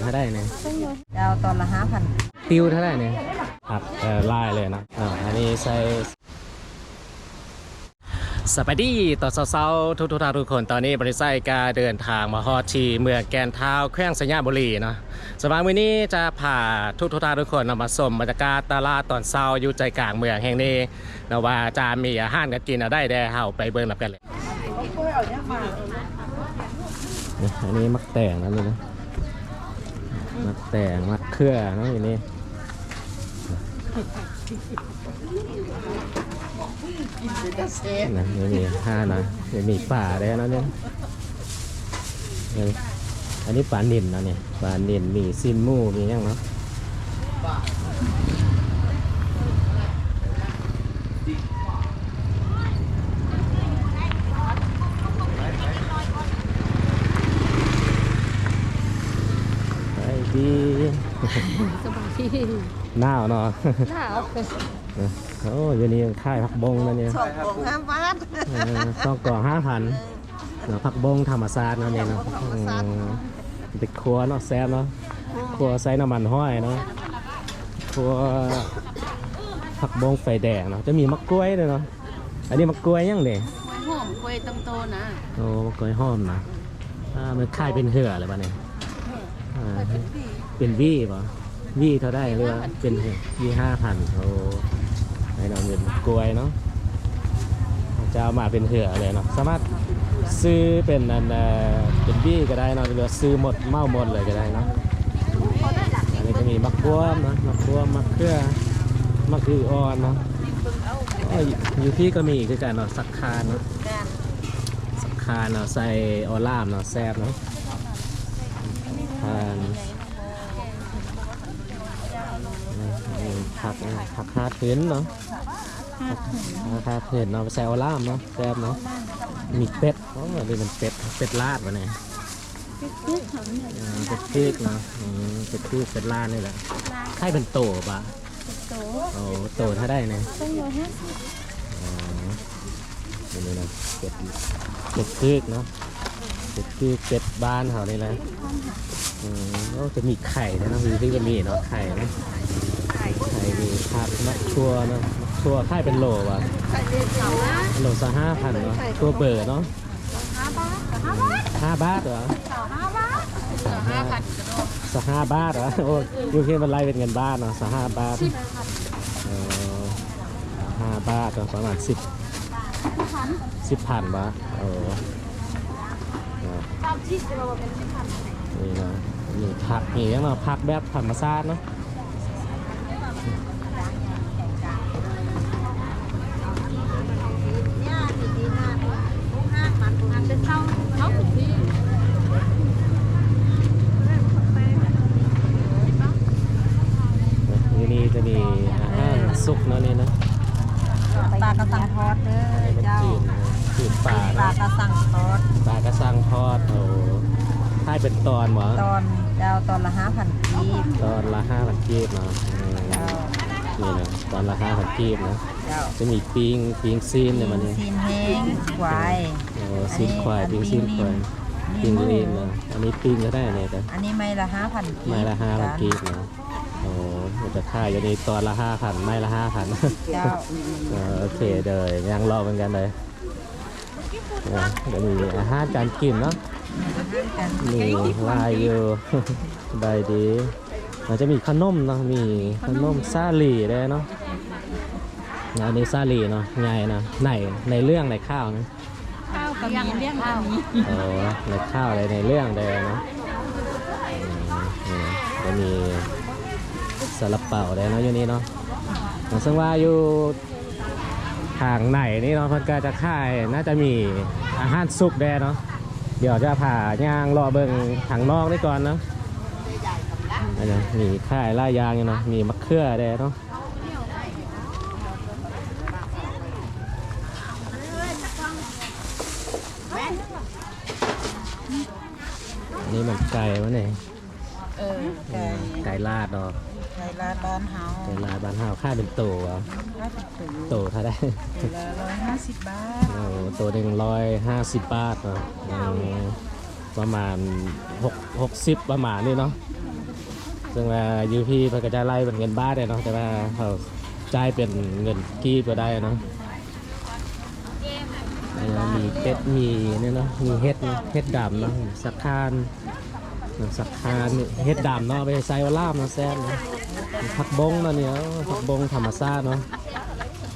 เท่าได้เนี่ยดาวตอนละห้าพันติวเท่าได้เนี่ยครับเออลายเลยนะอ่าอันนี้ใส่สวัสดีต่อเซาๆทุกๆท่านทุกคนตอนนี้บริษัทกาเดินทางมาฮอดที่เมืองแกนเท้าแขวงสัญญาบุรีเนาะสำหรับวันนี้จะพาทุกๆท่านทุกคนเอามาชมบรรยากาศตลาดตอนเช้าอยู่ใจกลางเมืองแห่งนี้นะว่าจะมีอาหารกันกินเอาได้แด่เฮาไปเบิ่งนำกันเลยนี่อันนี้มักแตงนะนี่นะ มักแต่งมักเครือเนาะอย่นี้นะไม่มีห้านะไม่มีป่าเลยนะเนี่ยอันนี้ป่านินนะเนี่ยป่านินมีซินมูมีอย่างเนาะไอ้ดี สบายที่หนาวเนาะหนาวโอ้ยนี่ค่ายผักบงนะเนี่ยสองกล่องห้าบาทเออต้องก่อห้าพันเนาะผักบงธรรมศาสตร์เนาะเนี่ยเนาะอืมเป็นครัวเนาะแซ่บเนาะครัวใส่น้ำมันห้อยเนาะครัวผักบงไฟแดงเนาะจะมีมะกล้วยด้วยเนาะอันนี้มะกล้วยยังเนี่ยหอมกล้วยตำโตนะโอ้มะกล้วยหอมนะอ่ามันค่ายเป็นเหืออะไรบ้าเนี่ย อ่าเป็นวี่ป่ะวี่เท่าได้หรือว่าเป็นวี่ห้าพันโอ้ไอ้เราเป็นกล้วยเนาะจะเอามาเป็นเหือเลยเนาะสามารถซื้อเป็นอันเป็นบี้ก็ได้เนาะหรือว่าซื้อหมดเมาหมดเลยก็ได้เนาะอันนี้ก็มีมักบวมนะมักบวมมักเครือมักอืออ่อนเนาะอยู่ที่ก็มีคือกันเนาะสักคาเนาะสักคาเนาะใส่ออล่ามเนาะแซ่บเนาะ ทานผักผักคาดพื้นเนาะราคาเผ็ดเนาะแซวล่ามเนาะแซ่บเนาะมีเป็ดอ๋อนี่มันเป็ดเป็ดลาดวะเนี่ยเป็ดพริกเนาะเป็ดพริกเป็ดลาดนี่แหละใช่เป็นโตปะโอ้โตถ้าได้เนี่ยอ๋อนี่นะเป็ดเป็ดพริกเนาะเป็ดพริกเป็ดบ้านเขานี่แหละ อืมโอ้จะมีไข่ด้วยเนาะมีที่ก็มีเนาะไข่เนาะไข่มีผักมะชัวเนาะมะชัวไข่เป็นโหลวะโหลสห้าพันเนาะตัวเบอร์เนาะห้าบาทเหรอสามห้าบาทสห้าบาทเหรอโอ้ยยูเคมันไล่เป็นเงินบ้านเนาะสห้าบาทเออห้าบาทเนาะประมาณสิบสิบพันบาทเออเนาะ นี่เนาะมีผักมีอย่างเนาะผักแบบธรรมชาติเนาะงานเป็นเท่าเท่าถึงที่ที่นี่จะมีอาหารสุกเนาะนี่นะปลากระสังทอดเด้ออันนี้มันเจ้าจืดนะจืดป่าปลาเนาะกระสังทอดปลากระสังทอดโอ้ถ้าเป็นตอนหมอตอน ดาวตอนละห้าพันกีบตอนละห้าพันกีบเนาะอืมเจ้านี่นะตอนละห้าพันกีบนะเจ้าจะมีปิงปิงซีนเนี่ยมันนี่ซีนแห้งควายโอ้ซีนควายปิงซีนควายปิงลีนนะอันนี้ปิงก็ได้เนี่ยแต่อันนี้ไม่ละห้าพันกีบไม้ละห้าพันกีบนะโอ้มันจะค่ายอยู่นี่ตอนละห้าพันไม้ละห้าพันเจ้าเออโอเคเดี๋ยวยังรอเหมือนกันเลยเออเดี๋ยวมีอาหารการกินเนาะกั นมีลายอยู่ได้ดีมันจะมีขนมเนาะมีขนมซาลีได้เนาะอันนี้ซาลีเนาะไงนะในในเรื่องในข้าวนะข้าวกับยังเลี้ยงข้าวโอ้ในข้าวอะไรในเรื่องเลยเนาะนี่จะมีซาลาเปาเลยเนาะอยู่นี่เนาะซึ่งว่าอยู่ทางไหนนี่เนาะเพิ่นก็จะค่ายน่าจะมีอาหารสุกแดเนาะ เดี๋ยวจะผ่าย่างรอเบิ่งทางนอกนี่ก่อนเนาะอันนี้มีค่ายล่ายยางอยู่เนาะมีมะเขือแดเนาะอันนี่มันไก่วะเนี่ยเออไก่ไก่ลาดเนาะ ไก่ลาดบ้านเฮาไก่ลาดบ้านเฮาค่ายเป็นโตอะห้าสิบตัวโตเท่าได้ตัวละร้อยห้าสิบบาทโอ้ตัวหนึ่งร้อยห้าสิบบาทเนาะอืมประมาณหกหกสิบประมาณนี้เนาะอืมซึ่งว่ายูพีเพิ่นก็จะไล่เป็นเงินบาทเลยเนาะแต่ว่าเขาจ่ายเป็นเงินกีบก็ได้เนาะอันนี้มีเป็ดมีเนี่ยเนาะมีเห็ดเนาะเห็ดดำเนาะสักคาน สักคานเห็ดดำเนาะไปใส่วาล่ามนะแซ่บนะผักบงเนาะเนี่ยผักบงธรรมชาติเนาะ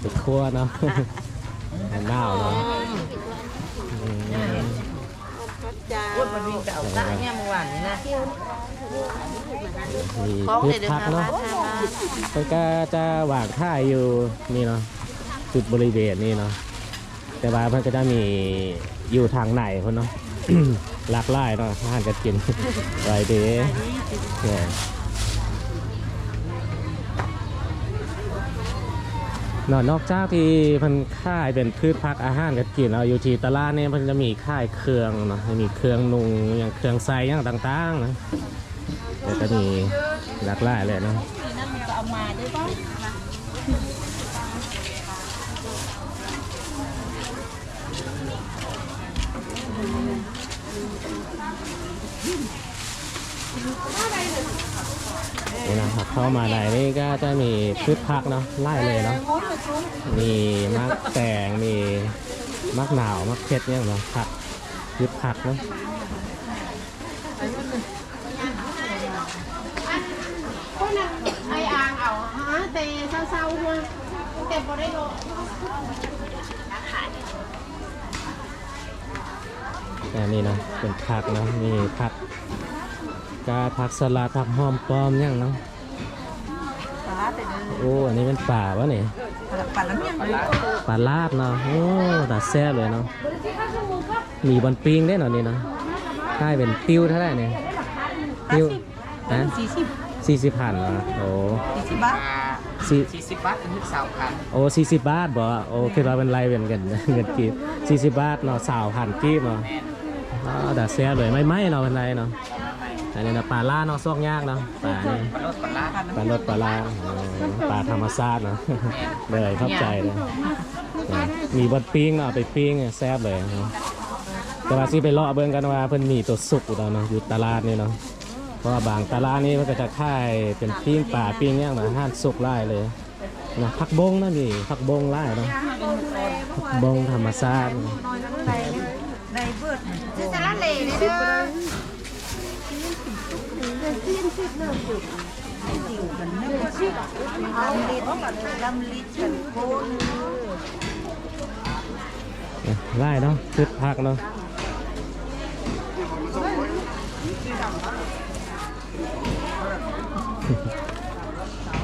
ไปคั่วเนาะหนาวเนาะอืมพูดมันวิ่งไปเอาตะเนี่ยเมื่อวานนี้นะพืชพักเนาะมาทามาเพิ่นก็จะวางท่ายอยู่นี่เนาะจุดบริเวณนี่เนาะแต่ว่าเพิ่นก็จะมีอยู่ทางไหนเพิ่นเนาะ หลากหลายเนาะอาหารการกินไว้เด้เนี่ยนอกนอกจากที่เพิ่นค่ายเป็นพืชพักอาหารการกินเราอยู่ที่ตลาดเนี่ยเพิ่นจะมีค่ายเครื่องเนาะมีเครื่องนุงอย่างเครื่องใส่อย่างต่างๆนะแต่ก็มีหลากหลายเลยเนาะ นี่นะครับเข้ามาในนี่ก็จะมีพืชผักเนาะไล่เลยเนาะมีมะแตงมีมะนาวมะเขือเนี่ยเนาะผักพืชผักเนาะคนน่ะไออ่างเอาฮะแต่เศร้าๆหัวแต่บ่ได้โลอันนี้เนาะเป็นผักเนาะมีผัก กาผักสลัดผักหอมป้อมเนี่ยเนาะปลาแต่เดินโอ้อันนี้เป็นป่าวะเนี่ยปลาละเมียงเลยปลาลาดเนาะโอ้ตาแซ่บเลยเนาะมีบอนปิ้งได้เนาะนี่เนาะใช่เป็นติ้วเท่าไหร่เนี่ยติ้วฮะสี่สิบสี่สิบพันเหรอโอ้สี่สิบบาทสี่สี่สิบบาทถึงสามพันโอ้สี่สิบบาทบ่โอ้คิดว่าเป็นไรเป็นกันเงินกีบสี่สิบบาทเนาะสาวพันกีบเนาะอ๋อดาเสียเลยไม่ไหมเนาะเป็นไรเนาะ อันนี้เนาะปลาล่าเนาะซอกยากเนาะปลานี่ปลาลดปลาลาปลารสปลาล่าอ๋อปลาธรรมชาติเนาะเลยเข้าใจเลยมีบดปิ้งเนาะเอาไปปิ้งเนี่ยแซ่บเลยเนาะแต่ว่าสิไปเลาะเบิ่งกันว่าเพิ่นมีตัวสุกอยู่แล้วเนาะอยู่ตลาดนี่เนาะเพราะว่าบางตลาดนี่มันก็จะค่ายเป็นปิ้งปลาปิ้งอย่างนะห้านสุกไล่เลยนะผักบงนะมีผักบงไล่เนาะผักบงธรรมชาติในเบิดสาระเลนี่เด้อ ลำลิดลำลิดกันโคนไล่เนาะพืชผักเนาะ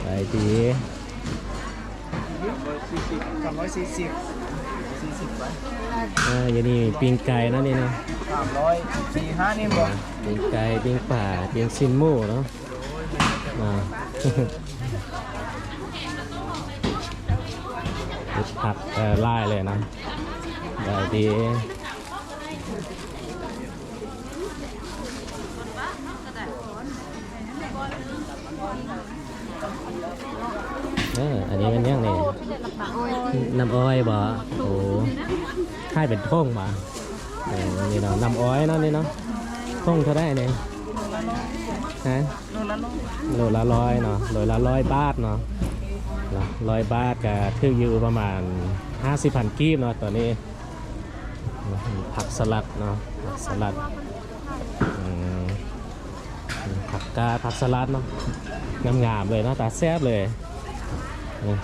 ไปดีสามร้อยสี่สิบ สี่สิบบาทอ่าอย่างนี้ปิ้งไก่เนาะนี่เนาะสามร้อยสี่ห้านี่บ่ปิ้งไก่ปิ้งป่าปิ้งซินหมูเนาะอ่าพืชผักเอ่อไล่เลยนะได้ดี อออันนี้มันยังไงน้ำอ้อยบ่โอ้ค่ายเป็นท่งบ่โอ้นี่เนาะน้ำอ้อยเนาะนี่เนาะท่งเท่าได้เนี่ยฮะโลละโลโลละร้อยเนาะโลละร้อยบาทเนาะละร้อยบาทก็ถืออยู่ประมาณ50พันกีบเนาะตอนนี้ ผักสลัดเนาะผักสลัดผักกาผักสลัดเนาะงามๆเลยเนาะตาแซ่บเลย นี่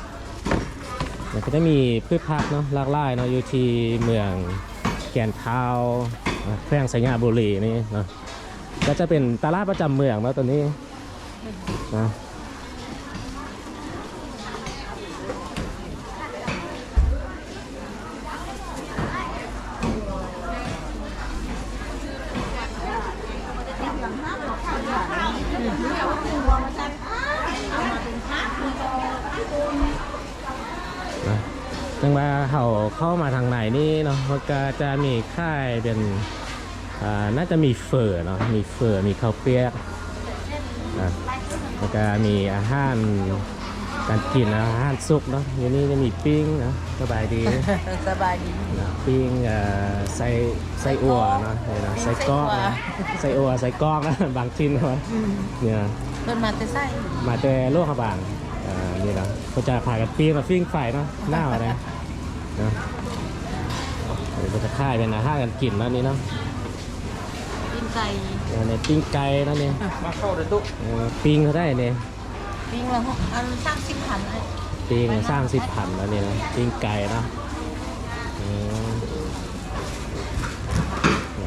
แล้วก็จะมีพืชผักเนาะหลากหลายเนาะอยู่ที่เมืองแก่นเทาแพร่งสัญญาบุรีนี่เนาะก็จะเป็นตลาดประจำเมืองเนาะตอนนี้นะ จังว่าเขาเข้ามาทางไหนนี่เนาะมันก็จะมีค่ายเป็นอ่าน่าจะมีเฟอร์เนาะมีเฟอร์มีข้าวเปียกนะแล้วก็มีอาหารการกินอาหารสุกเนาะอยู่นี่จะมีปิ้งเนาะสบายดีสบายดีนะปิ้งเอ่อใส่ใส่อั่วเนาะเนี่ยนะปิ้งใส่กรอกไส้อั่วนะใส่อั่วใส่กรอกนะบางชิ้นเนาะเนี่ยเพิ่นมาแต่ไส้มาแต่ลวกขบางเอ่อนี่เนาะก็จะพากันปิ้งมาปิ้งไฟเนาะหน้าอะไรเนาะเดี๋ยวก็จะค่ายเป็นอาหารกันกินแล้วนี่เนาะกินไก่เออในปิ้งไก่แล้วเนี่ยมาเข้าเดี๋ยวตุ๊กเออปิ้งเขาได้เนี่ยปิ้งละหกอันสร้างสิบพันเลยปิ้งสร้างสิบพันแล้วเนี่ยนะปิ้งไก่เนาะอืม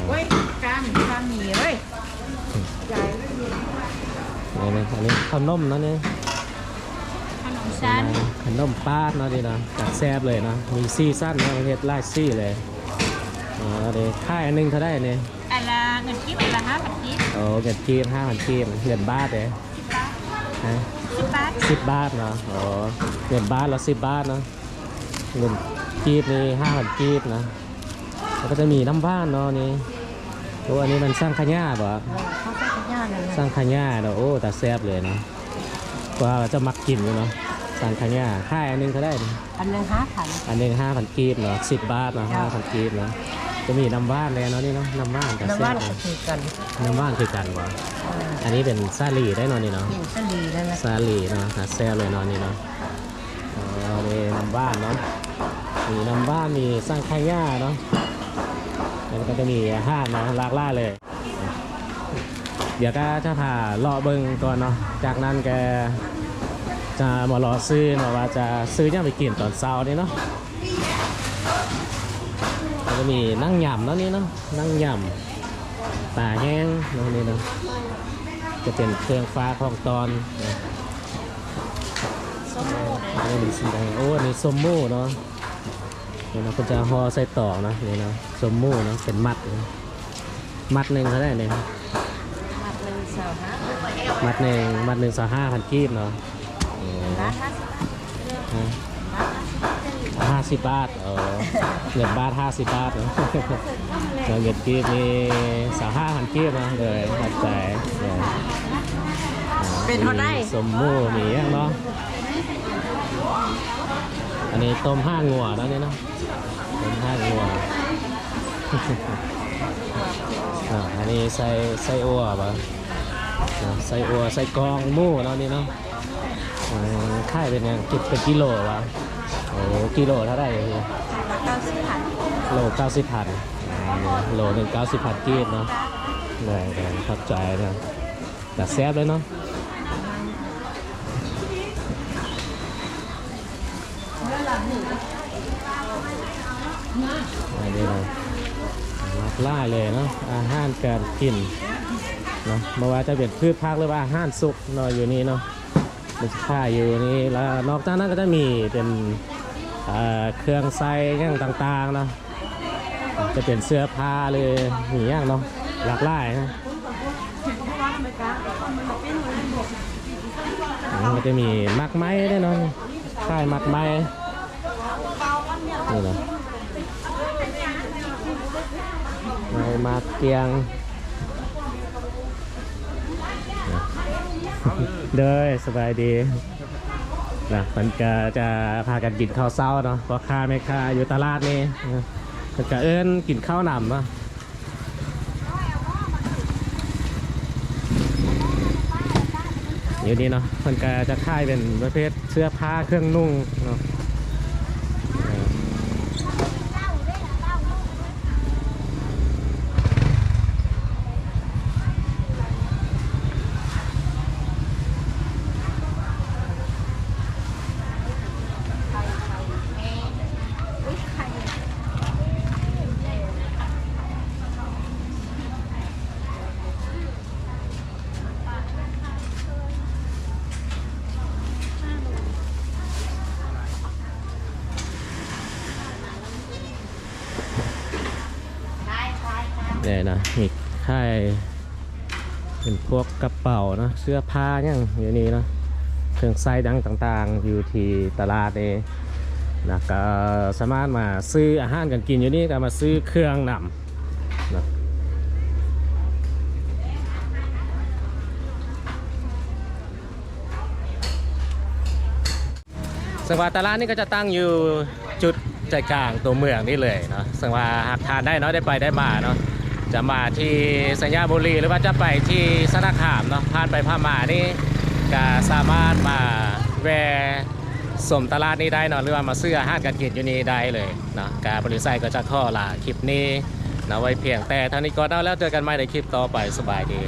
เว้ยการการหนีเว้ยนี่นะอันนี้ข้าวนมเนาะเนี่ยขนม ชั้นขนมป้าดเนาะดีนะจัดแซ่บเลยเนาะมีซี่สั้นเนาะประเภทไล่ซี่เลยอ๋อเดี๋ยวค่ายอันหนึงเท่าได้เนี่ยอันละเงินกิ๊บอันละห้าพันกิ๊บโอ้เงินกีบห้าพันกีบเงินบาทเลยฮะสิบบาทสิบบาทเนาะโอ้เงินบาทละสิบบาทเนาะเงินกีบนี่ห้าพันกีบนะแล้วก็จะมีน้ำบ้านเนาะนี่ตัวอันนี้มันสร้างขะย่าบ่ เขาใส่ขยะนั่นสร้างขะย่าเนาะโอ้แต่แซ่บเลยเนาะว่าจะมักกินอยู่เนาะ สร้างขะย่าค่ายอันหนึงเท่าได้เนี่ยอันหนึงห้าพันอันหนึ่งห้าพันกีบเนาะสิบบาทเนาะห้าพันกีบเนาะจะมีน้ำว่านเลยเนาะนี่เนาะน้ำว่านกับน้ำเส้ว่านนก็คือกันน้ำว่านคือกันวะอันนี้เป็นซาลีได้เนาะนี่เนาะ กินสลีนั่นนะซาลีเนาะหาแซ่บเลยเนาะนี่เนาะอ๋อนี่น้ำว่านเนาะ มีน้ำว่านมีสร้างข้างย่าเนาะแล้วก็จะมีอาหารเนาะหลากหลายเลย เดี๋ยวก็จะพาเลาะเบิ้งก่อนเนาะ จากนั้นแก จะมารอซื้อเนาะว่าจะซื้อยังไปกินตอนเช้านี่เนาะแล้วก็มีนั่งยำแล้วนี่เนาะนั่งยำปลาแห้งเนาะนี่เนาะจะเป็นเครื่องฟ้าของตอนนะส้มโม่เลยนี่เป็นสีแดงโอ้อันนี้ส้มหมู่เนาะนี่เนาะคุณจะห่อใส่ตอกนะนี่เนาะส้มหมู่เนาะเป็นมัดเลยมัดหนึ่งเท่าไหร่เนี่ยมัดหนึ่งสาวห้ามัดหนึ่งมัดหนึ่งสองห้าพันกีบเนาะโอ้ ร้านห้าสิบฮะห้าสิบบาทเออเงินบาทห้าสิบบาทเนาะเงินเงินกีบนี่สาวห้าพันกีบนะเลยเข้าใจเลยเป็นเท่าได้สมมูมีอย่างเนาะอันนี้ต้มห้างัวแล้วเนี่ยเนาะต้มห้างัวอ่าอันนี้ใส่ใส่อัวป่ะอ่าใส่อัวใส่กองหมูแล้วนี่เนาะอืม ค่ายเป็นยังกิเป็นกิโลวะโอ้กิโลเท่าไหร่พี่เก้าสิบพันโลเก้าสิบพันโลหนึ่งเก้าสิบพันกีบเนาะได้ได้เข้าใจนะแต่แซ่บเลยเนาะอันนี้เราหลากหล่ายเลยเนาะอาหารการกินเนาะไม่ว่าจะเป็นพืชผักหรือว่าอาหารสุกเนาะอยู่นี่เนาะ มันจะค่าอยู่นี่แล้วนอกจากนั้นก็จะมีเป็นเเครื่องใส่อย่างต่างๆเนาะจะเป็นเสื้อผ้าเลยมีอย่างเนาะหลากหลายนะมันจะมีมักไม้ด้วยเนาะค่ายมักไม้นี่นะมามาเตียง เด้อสบายดีนะมันก็จะพากันกินข้าวเช้าเนาะเพราะค่าไม่ค่าอยู่ตลาดนี่นะมันก็เอิ้นกินข้าวหนำเนาะอยู่นี่เนาะมันก็จะค่ายเป็นประเภทเสื้อผ้าเครื่องนุ่งเนาะเออ เนี่ยนะมีค่ายเป็นพวกกระเป๋าเนาะเสื้อผ้าอย่างอยู่นี่เนาะเครื่องใส่ดังต่างๆ อยู่ที่ตลาดนี่นะก็สามารถมาซื้ออาหารกันกินอยู่นี่ก็มาซื้อเครื่องนำนะซึ่งว่าตลาดนี่ก็จะตั้งอยู่จุดใจกลางตัวเมืองนี่เลยเนาะซึ่งว่าหากทานได้เนาะได้ไปได้มาเนาะ จะมาที่สัญญาบุรีหรือว่าจะไปที่สนาขามเนาะผ่านไปผ่ามานี่ก็สามารถมาแวะสมตลาดนี้ได้เนาะหรือว่ามาซื้ออาหารการกินอยู่นี่ได้เลยเนาะการบริษัทก็จะข้อลาคลิปนี้นะไว้เพียงแต่เท่านี้ก็ได้แล้วเจอกันใหม่ในคลิปต่อไปสบายดี